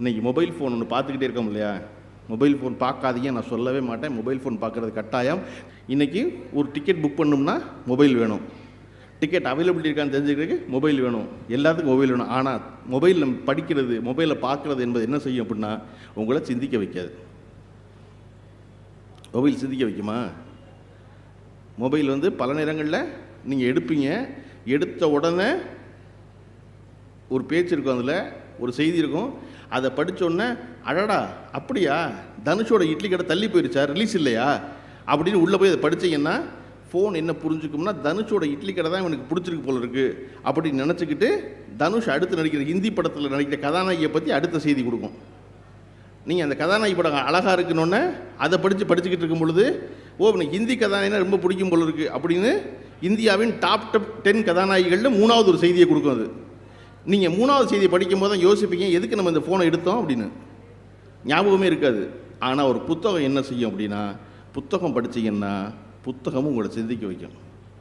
இன்றைக்கி mobile phone ஒன்று பார்த்துக்கிட்டே இருக்கோம் இல்லையா? மொபைல் ஃபோன் பார்க்காதீங்க நான் சொல்லவே மாட்டேன். மொபைல் ஃபோன் பார்க்குறது கட்டாயம். இன்றைக்கி ஒரு டிக்கெட் புக் பண்ணோம்னா மொபைல் வேணும். டிக்கெட் அவைலபிலிட்டி இருக்கான்னு தெரிஞ்சுக்கிறதுக்கு மொபைல் வேணும். எல்லாத்துக்கும் மொபைல் வேணும். ஆனால் மொபைல் நம்ம படிக்கிறது மொபைலில் பார்க்குறது என்பது என்ன செய்யும் அப்படின்னா உங்களை சிந்திக்க வைக்காது. மொபைல் சிந்திக்க வைக்குமா? மொபைல் வந்து பல நேரங்களில் நீங்கள் எடுப்பீங்க. எடுத்த உடனே ஒரு பேச்சு இருக்கும் அதில் ஒரு செய்தி இருக்கும். அதை படித்தோடனே அழடா அடடா அப்படியா? தனுஷோட இட்லி கடை தள்ளி போயிருச்சா? ரிலீஸ் இல்லையா? அப்படின்னு உள்ளே போய் அதை படிச்சீங்கன்னா ஃபோன் என்ன புரிஞ்சுக்கும்னா தனுஷோட இட்லி கடை தான் இவனுக்கு பிடிச்சிருக்கு போல இருக்கு அப்படின்னு நினச்சிக்கிட்டு தனுஷ் அடுத்து நடிக்கிற ஹிந்தி படத்தில் நடிக்கிற கதாநாயகியை பற்றி அடுத்த செய்தி கொடுக்கும். நீங்கள் அந்த கதாநாயகி படம் அழகாக இருக்குன்னொன்னே அதை படித்து படிச்சுக்கிட்டு இருக்கும் பொழுது ஓ எனக்கு ஹிந்தி கதாநாயகனா ரொம்ப பிடிக்கும் போல இருக்குது அப்படின்னு இந்தியாவின் டாப் டப் டென் கதாநாயகிகளில் மூணாவது ஒரு செய்தியை கொடுக்கும் அது. நீங்கள் மூணாவது செய்தியை படிக்கும் போது தான் யோசிப்பீங்க எதுக்கு நம்ம இந்த ஃபோனை எடுத்தோம்? அப்படின்னு. ஞாபகமே இருக்காது. ஆனால் ஒரு புத்தகம் என்ன செய்யும் அப்படின்னா புத்தகம் படிச்சீங்கன்னா புத்தகமும் உங்களை சிந்திக்க வைக்கும்.